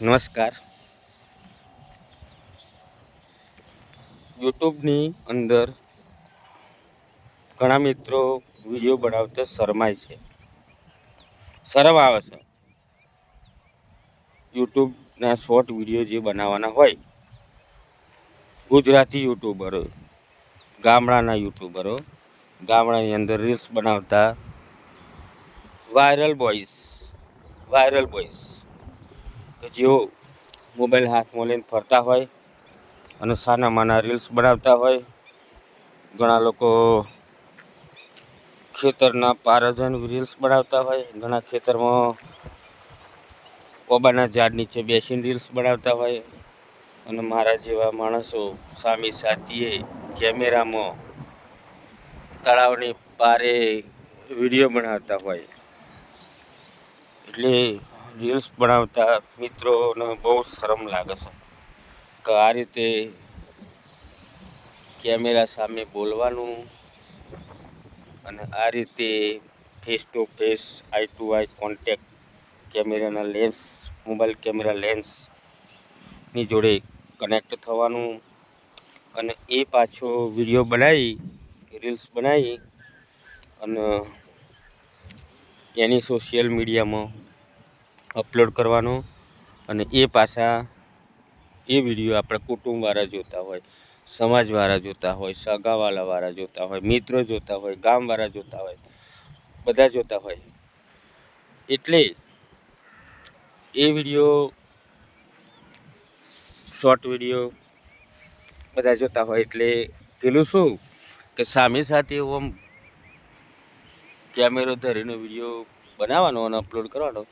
નમસ્કાર. યુટ્યુબની અંદર ઘણા મિત્રો વીડિયો બનાવતા શરમાય છે. શરમ આવે છે. યુટ્યુબના શોર્ટ વીડિયો જે બનાવવાના હોય, ગુજરાતી યુટ્યુબરો, ગામડાના યુટ્યુબરો, ગામડાની અંદર રીલ્સ બનાવતા, વાયરલ બોಯ್સ વાયરલ બોಯ್સ કે જેઓ મોબાઈલ હાથમાં લઈને ફરતા હોય અને સાના માના રીલ્સ બનાવતા હોય, ઘણા લોકો ખેતરના પારજન રીલ્સ બનાવતા હોય, ઘણા ખેતરમાં કોબાના ઝાડ નીચે બેસીને રીલ્સ બનાવતા હોય. અને મારા જેવા માણસો સામી સાથીએ કેમેરામાં તળાવની પારે વીડિયો બનાવતા હોય. એટલે રીલ્સ બનાવતા મિત્રોને બહુ શરમ લાગે છે કે આ રીતે કેમેરા સામે બોલવાનું અને આ રીતે face to face eye to eye contact કેમેરાના લેન્સ મોબાઈલ કેમેરા લેન્સની જોડે કનેક્ટ થવાનું અને એ પાછો વીડિયો બનાવી રીલ્સ બનાવી અને એની સોશિયલ મીડિયામાં અપલોડ કરવાનો અને એ પાછા એ વીડિયો આપણે કુટુંબવાળા જોતા હોય, સમાજવાળા જોતા હોય, સગાવાલાવાળા જોતા હોય, મિત્રો જોતા હોય, ગામવાળા જોતા હોય, બધા જોતા હોય. એટલે એ વીડિયો શોર્ટ વીડિયો બધા જોતા હોય એટલે પેલું શું કે સામે સાથે એવો કેમેરો ધરીને વીડિયો બનાવવાનો અને અપલોડ કરવાનો.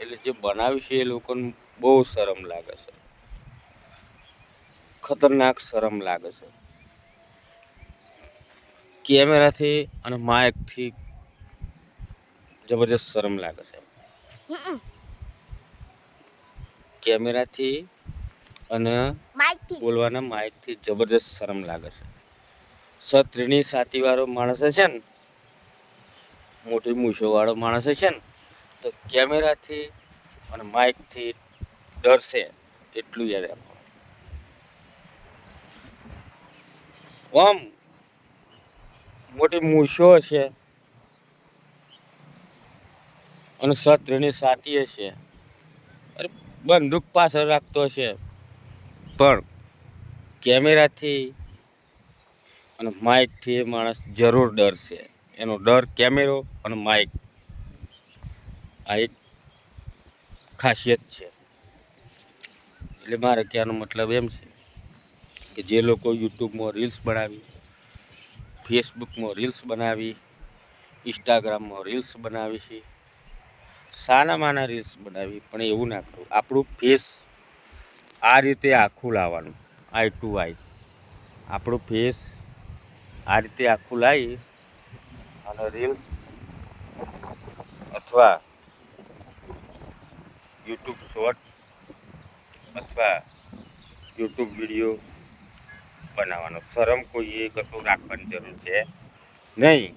એટલે જે બનાવ્યું છે એ લોકોને બહુ શરમ લાગે છે. ખતરનાક શરમ લાગે છે. કેમેરાથી અને માઇકથી જબરજસ્ત શરમ લાગે છે. કેમેરાથી અને બોલવાના માઇકથી જબરજસ્ત શરમ લાગે છે. સત્રીની સાતીવાળો માણસ છે ને મોટી મૂછોવાળો માણસ છે ને તો કેમેરાથી અને માઇકથી ડરશે એટલું યાદ રાખો આમ મોટી મૂછો હશે. અને સત્રીની સાતી હશે. અરે, બંદૂક પાછળ રાખતો હશે. પણ કેમેરાથી અને માઇકથી માણસ જરૂર ડરશે. એનો ડર કેમેરો અને માઇક આ એક ખાસિયત છે. એટલે મારે કહેવાનો મતલબ એમ છે કે જે લોકો યુટ્યુબમાં રીલ્સ બનાવી ફેસબુકમાં રીલ્સ બનાવી ઇન્સ્ટાગ્રામમાં રીલ્સ બનાવી છે, સાના માના રીલ્સ બનાવી, પણ એવું ના કરવું આપણું ફેસ આ રીતે આખું લાવવાનું આઈ ટુ આઈ આપણું ફેસ આ રીતે આખું લાવી અને રીલ્સ અથવા યુટ્યુબ શોર્ટ અથવા યુટ્યુબ વીડિયો બનાવવાનો. શરમ કોઈએ કશું રાખવાની જરૂર છે? નહીં.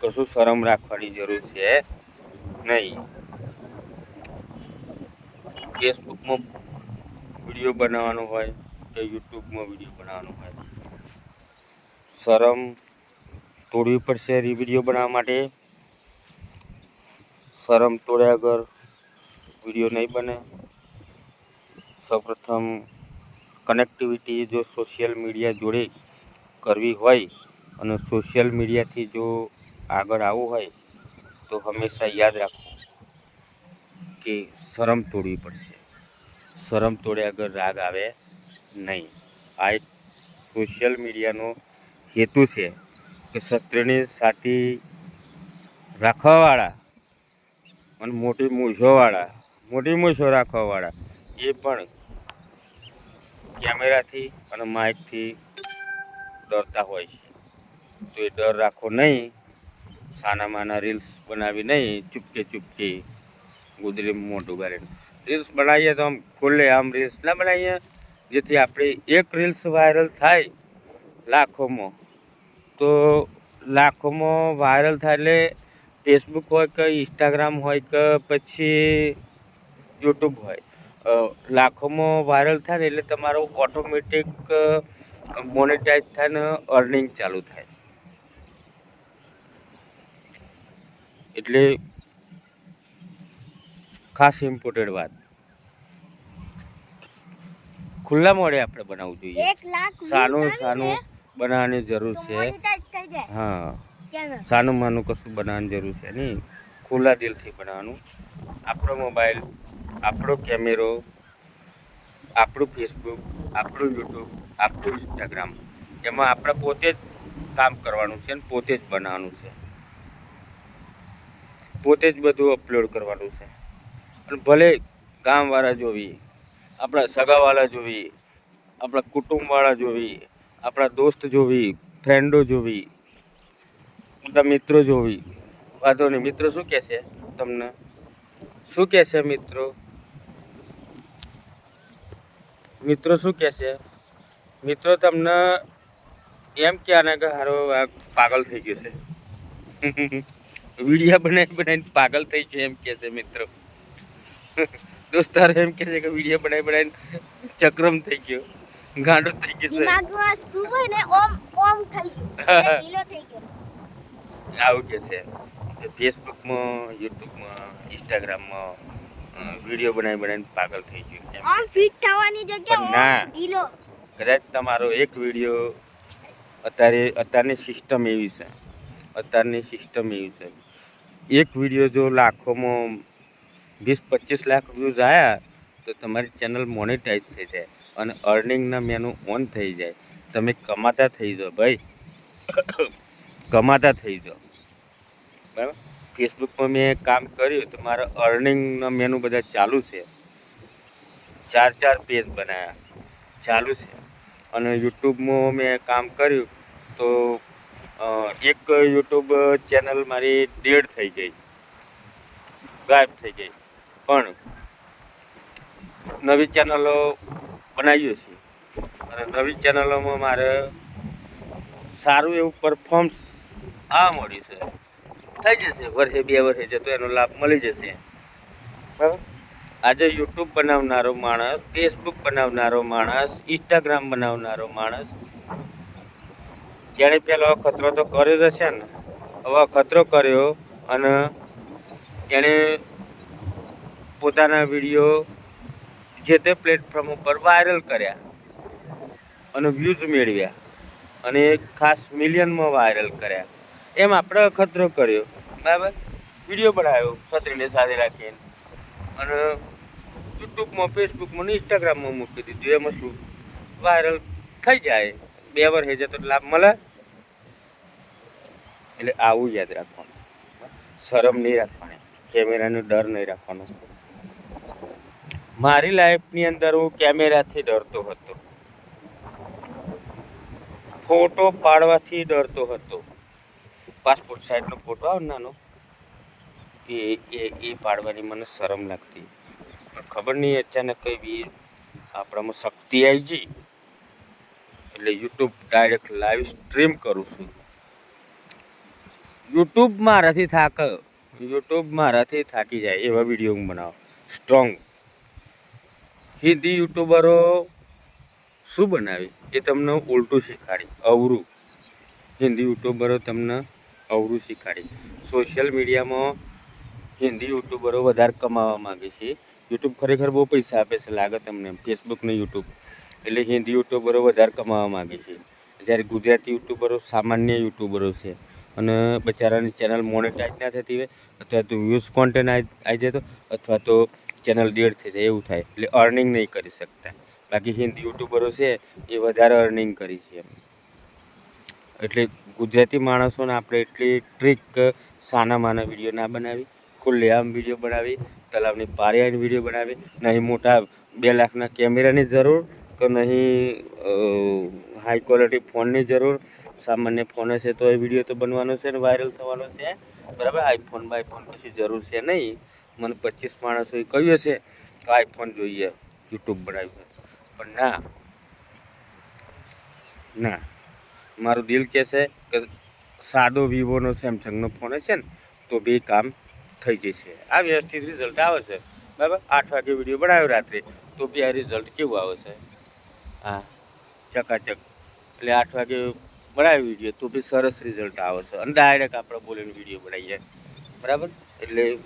કશું શરમ રાખવાની જરૂર છે? નહીં. ફેસબુકમાં વીડિયો બનાવવાનો હોય કે યુટ્યુબમાં વીડિયો બનાવવાનો હોય? શરમ તોડવી પડશે વીડિયો બનાવવા માટે? શરમ તોડ્યા વગર વીડિયો નહીં બને. સૌપ્રથમ કનેક્ટિવિટી જો સોશિયલ મીડિયા જોડે કરવી હોય અને સોશિયલ મીડિયાથી જો આગળ આવવું હોય, તો હંમેશા યાદ રાખવું કે શરમ તોડવી પડશે. શરમ તોડે આગળ રાગ આવે નહીં. આ એક સોશિયલ મીડિયાનો હેતુ છે કે સત્રની સાથી રાખવાવાળા અને મોટી મૂછોવાળા મોટી મૂછો રાખવાવાળા. એ પણ કેમેરાથી અને માઇકથી ડરતા હોય છે. તો એ ડર રાખો નહીં. સાનામાના રીલ્સ બનાવી નહીં. ચૂપકે ચૂપકે ગુદરી મોટું કરીને રીલ્સ બનાવીએ તો આમ ખુલ્લે આમ રીલ્સ ના બનાવીએ. જેથી આપણે એક રીલ્સ વાયરલ થાય લાખોમાં. તો લાખોમાં વાયરલ થાય એટલે ફેસબુક હોય કે ઇન્સ્ટાગ્રામ હોય કે પછી યુટ્યુબ હોય. લાખોમાં વાયરલ થાય ને એટલે તમારો ઓટોમેટિક મોનેટાઇઝ થાય ને અર્નિંગ ચાલુ થાય. એટલે ખાસ ઇમ્પોર્ટન્ટ વાત. ખુલ્લા મોડે આપણે બનાવવું જોઈએ. સાનું સાનું બનાવવાની જરૂર છે. હા. સાનું માનું કશું બનાવવાની જરૂર છે નહીં. ખુલ્લા દિલથી બનાવવાનું. આપણો મોબાઈલ આપણો કેમેરો, આપણું ફેસબુક આપણું યુટ્યુબ આપણું ઇન્સ્ટાગ્રામ એમાં આપણે પોતે જ કામ કરવાનું છે અને પોતે જ બનાવવાનું છે. પોતે જ બધું અપલોડ કરવાનું છે. અને ભલે ગામવાળા જોવી, આપણા સગાવાળા જોવી, આપણા કુટુંબવાળા જોવી, આપણા દોસ્ત જોવી ફ્રેન્ડો જોવી બધા મિત્રો જોવી, વાંધો નહીં, મિત્રો શું કહેશે તમને? શું કહેશે મિત્રો? મિત્રો શું કહેશે મિત્રો તમને એમ કહેવાના કે હારો આ પાગલ થઈ ગયો છે. વિડીયા બનાવી બનાવીને પાગલ થઈ ગયો એમ કહેશે મિત્રો. દોસ્તાર એમ કહેશે કે વીડિયો બનાવી બનાવીને ચક્રમ થઈ ગયો ગાંડો થઈ ગયો છે. દિમાગમાં screw હોય ને ઓમ ઓમ થઈ ગયું. ઢીલો થઈ ગયો. આવું કે છે. કે ફેસબુકમાં યુટ્યુબમાં ઇન્સ્ટાગ્રામમાં વીડિયો બનાવી બનાવીને પાગલ થઈ ગયો. આમ ફિટ થવાની જગ્યા ના. ઢીલો. કદાચ તમારો એક વીડિયો અત્યારે અત્યારની સિસ્ટમ એવી છે. અત્યારની સિસ્ટમ એવી છે. એક વીડિયો જો લાખોમાં વીસ પચીસ લાખ વ્યૂઝ આવ્યા તો તમારી ચેનલ મોનેટાઈઝ થઈ જાય અને અર્નિંગના મેનુ ઓન થઈ જાય. તમે કમાતા થઈ જાઓ ભાઈ. કમાતા થઈ જાઓ. બરાબર? ફેસબુકમાં મેં કામ કર્યું તો મારા અર્નિંગના મેનુ બધા ચાલુ છે. ચાર ચાર પેજ બનાવ્યા ચાલુ છે. અને યુટ્યુબમાં મેં કામ કર્યું તો એક યુટ્યુબ ચેનલ મારી ડેડ થઈ ગઈ. ગાયબ થઈ ગઈ. પણ નવી ચેનલો બનાવીએ છીએ. અને નવી ચેનલોમાં મારે સારું એવું પરફોર્મન્સ આ મળ્યું છે. થઈ જશે વર્ષે બે વર્ષે જતો એનો લાભ મળી જશે. બરાબર. આજે યુટ્યુબ બનાવનારો માણસ ફેસબુક બનાવનારો માણસ ઇન્સ્ટાગ્રામ બનાવનારો માણસ જેણે પહેલો અખતરો તો કર્યો જ હશે ને? હવે અખતરો કર્યો અને એણે પોતાના વીડિયો જે તે પ્લેટફોર્મ ઉપર વાયરલ કર્યા અને વ્યૂઝ મેળવ્યા અને ખાસ મિલિયનમાં વાયરલ કર્યા. એમ આપણે અખતરો કર્યો. બરાબર? વીડિયો બનાવ્યો, છત્રીને સાથે રાખીને. અને યુટ્યુબમાં, ફેસબુકમાં ઇન્સ્ટાગ્રામમાં મૂકી દીધું. એમાં શું? વાયરલ થઈ જાય. બે વાર હેજે તો લાભ મળે? એટલે આવું યાદ રાખવાનું. શરમ નહીં રાખવાની. કેમેરાનો ડર નહીં રાખવાનો. મારી લાઈફની અંદર હું કેમેરાથી ડરતો હતો. ફોટો પાડવાથી ડરતો હતો. પાસપોર્ટ સાઇઝનો ફોટો આવે નાનો એ એ એ પાડવાની મને શરમ લાગતી. પણ ખબર નહીં અચાનક એવી આપણામાં શક્તિ આવી ગઈ, એટલે યુટ્યુબ ડાયરેક્ટ લાઈવ સ્ટ્રીમ કરું છું. યુટ્યુબ મારાથી થાક યુટ્યુબ મારાથી થાકી જાય એવા વીડિયો હું બનાવું. સ્ટ્રોંગ હિન્દી યુટ્યુબરો શું બનાવી? એ તમને ઉલટું શીખવાડી. અવરું. હિન્દી યુટ્યુબરો તમને અવરું શીખવાડી સોશિયલ મીડિયામાં હિન્દી યુટ્યુબરો વધારે કમાવા માગે છે. યુટ્યુબ ખરેખર બહુ પૈસા આપે છે, લાગે તમને ફેસબુક ને યુટ્યુબ. એટલે હિન્દી યુટ્યુબરો વધારે કમાવા માગે છે. જ્યારે ગુજરાતી યુટ્યુબરો સામાન્ય યુટ્યુબરો છે. અને બચારાની ચેનલ મોનેટાઈઝ ના થતી હોય, અથવા તો વ્યૂઝ કોન્ટેન્ટ આવી જાય તો અથવા તો ચેનલ ડેડ થઈ જાય, એવું થાય. એટલે અર્નિંગ નહીં કરી શકતા. બાકી હિન્દી યુટ્યુબરો છે, એ વધારે અર્નિંગ કરી છે. એટલે ગુજરાતી માણસોને આપણે એટલી ટ્રીક સાના માના વીડિયો ના બનાવી ખુલ્લેઆમ વીડિયો બનાવી, તલાવની પારે વીડિયો બનાવી, નહીં મોટા બે લાખના કેમેરાની જરૂર કે નહીં હાઈ ક્વોલિટી ફોનની જરૂર. સામાન્ય ફોન હશે તો એ વીડિયો તો બનવાનો છે ને વાયરલ થવાનો છે. બરાબર? આઈફોન બાઈફોન કશી જરૂર છે નહીં. મને પચીસ માણસોએ કહ્યું છે કે આઈફોન જોઈએ યુટ્યુબ બનાવ્યું પણ ના. ના. મારું દિલ કહે છે કે સાદો વિવોનો સેમસંગનો ફોન હશે ને તો બે કામ થઈ જશે. આ વ્યવસ્થિત રિઝલ્ટ આવે છે. બરાબર? આઠ વાગે વીડિયો બનાવ્યો રાત્રે તો બી આ રિઝલ્ટ કેવું આવે છે? હા. ચકાચક. એટલે આઠ વાગે બનાવ્યો વીડિયો તો બી સરસ રિઝલ્ટ આવે છે. અને ડાયરેક્ટ આપણે બોલીને વીડિયો બનાવીએ. બરાબર? એટલે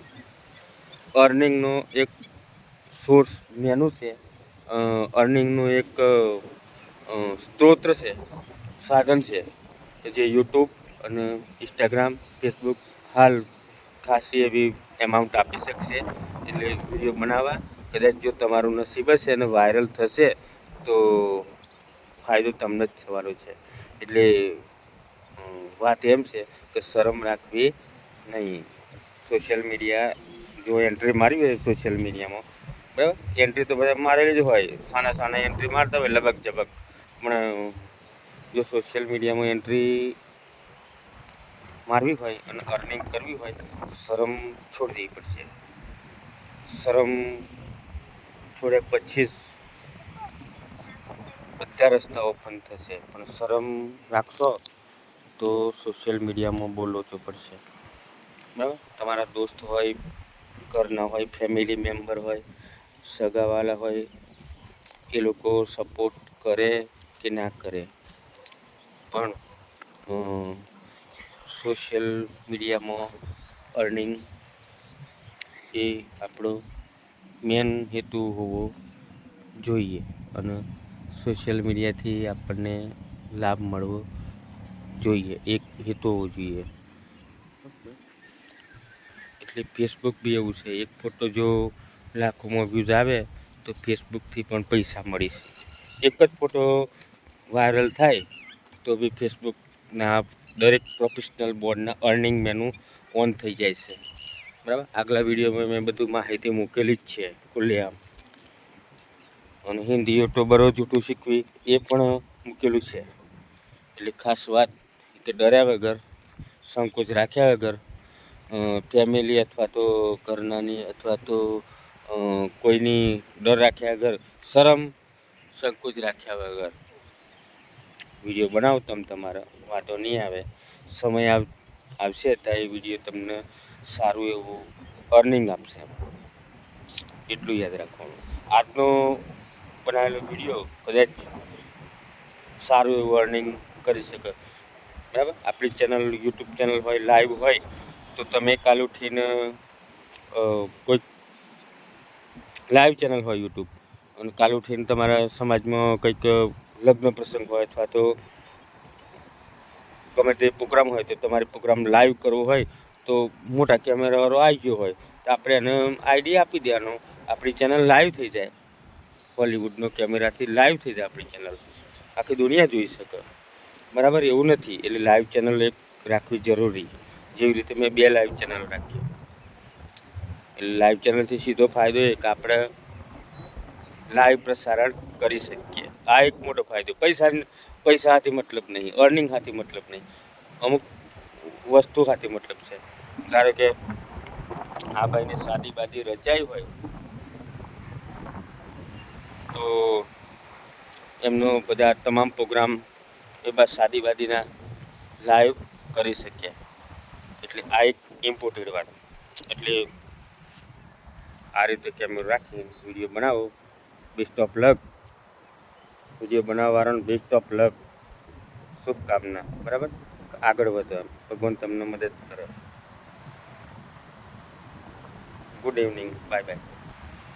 અર્નિંગનો એક સોર્સ મેનુ છે. અર્નિંગનું એક સ્ત્રોત છે. સાધન છે કે જે યુટ્યુબ અને ઇન્સ્ટાગ્રામ ફેસબુક હાલ ખાસી એવી એમાઉન્ટ આપી શકશે. એટલે વીડિયો બનાવવા. કદાચ જો તમારું નસીબ હશે અને વાયરલ થશે, તો ફાયદો તમને જ થવાનો છે. એટલે વાત એમ છે કે શરમ રાખવી નહીં. સોશિયલ મીડિયા જો એન્ટ્રી મારી હોય સોશિયલ મીડિયામાં બરાબર? એન્ટ્રી તો બધા મારેલી જ હોય. સાના સાના એન્ટ્રી મારતા હોય લબક જબક પણ જો સોશિયલ મીડિયામાં એન્ટ્રી મારવી હોય અને અર્નિંગ કરવી હોય, તો શરમ છોડી દેવી પડશે. શરમ છોડ્યા પછી જ બધા રસ્તા ઓપન થશે. પણ શરમ રાખશો તો સોશિયલ મીડિયામાં બહુ પડશે. બરાબર? તમારા દોસ્ત હોય, ઘરના હોય ફેમિલી મેમ્બર હોય, સગાવાલા હોય, એ લોકો સપોર્ટ કરે કે ના કરે? પણ સોશિયલ મીડિયામાં અર્નિંગ એ આપણો મેન હેતુ હોવો જોઈએ અને સોશિયલ મીડિયાથી આપણને લાભ મળવો જોઈએ, એક હેતુ હોવો જોઈએ. એટલે ફેસબુક બી એવું છે, એક ફોટો જો લાખોમાં વ્યૂઝ આવે, તો ફેસબુકથી પણ પૈસા મળી છે એક જ ફોટો વાયરલ થાય તો બી ફેસબુકના દરેક પ્રોફેશનલ બોર્ડના અર્નિંગ મેનુ ઓન થઈ જાય છે. બરાબર? આગલા વિડીયોમાં મેં બધું માહિતી મૂકેલી જ છે, ખુલ્લેઆમ. અને હિન્દી યુટ્યુબરો જૂઠું શીખવી એ પણ મૂકેલું છે. એટલે ખાસ વાત કે ડર્યા વગર, સંકોચ રાખ્યા વગર ફેમિલી અથવા તો ઘરનાની અથવા તો કોઈની ડર રાખ્યા વગર, શરમ સંકોચ રાખ્યા વગર વીડિયો બનાવો તમે તમારા, વાતો નહીં આવે. સમય આવ, આવશે ત્યાં એ વીડિયો તમને સારું એવું અર્નિંગ આપશે. એટલું યાદ રાખવાનું. આજનો બનાવેલો વીડિયો કદાચ સારું એવું અર્નિંગ કરી શકે. બરાબર? આપણી ચેનલ યુટ્યુબ ચેનલ હોય લાઈવ હોય, તો તમે કાલ ઉઠીને કોઈ લાઈવ ચેનલ હોય યુટ્યુબ અને કાલ ઉઠીને તમારા સમાજમાં કંઈક લગ્ન પ્રસંગ હોય અથવા તો ગમે તે પ્રોગ્રામ હોય તો તમારે પ્રોગ્રામ લાઈવ કરવો હોય તો મોટા કેમેરાવાળો આવી ગયો હોય તો આપણે એને આઈડિયા આપી દેવાનો. આપણી ચેનલ લાઈવ થઈ જાય. હોલિવૂડનો કેમેરાથી લાઈવ થઈ જાય આપણી ચેનલ આખી દુનિયા જોઈ શકે. બરાબર? એવું નથી. એટલે લાઈવ ચેનલ એક રાખવી જરૂરી. જેવી રીતે મેં બે લાઈવ ચેનલ રાખી એટલે લાઈવ ચેનલથી સીધો ફાયદો એ કે આપણે લાઈવ પ્રસારણ કરી શકીએ. આ એક મોટો ફાયદો. પૈસા પૈસા હાથી મતલબ નહીં અર્નિંગ હાથી મતલબ નહીં. અમુક વસ્તુ હાથી મતલબ છે. ધારો કે આ ભાઈને શાદી બાદી રચાઈ હોય, તો એમનો બધા તમામ પ્રોગ્રામ એ બાદ શાદી બાદીના લાઈવ કરી શકીએ. એટલે આ એક ઇમ્પોર્ટેડ વાત એટલે આ રીતે કેમેરો રાખી વીડિયો બનાવો. બેસ્ટ ઓફ લક વીડિયો બનાવવાનું બેસ્ટ ઓફ લક શુભકામના. બરાબર? આગળ વધો ભગવાન તમને મદદ કરે. Good evening bye bye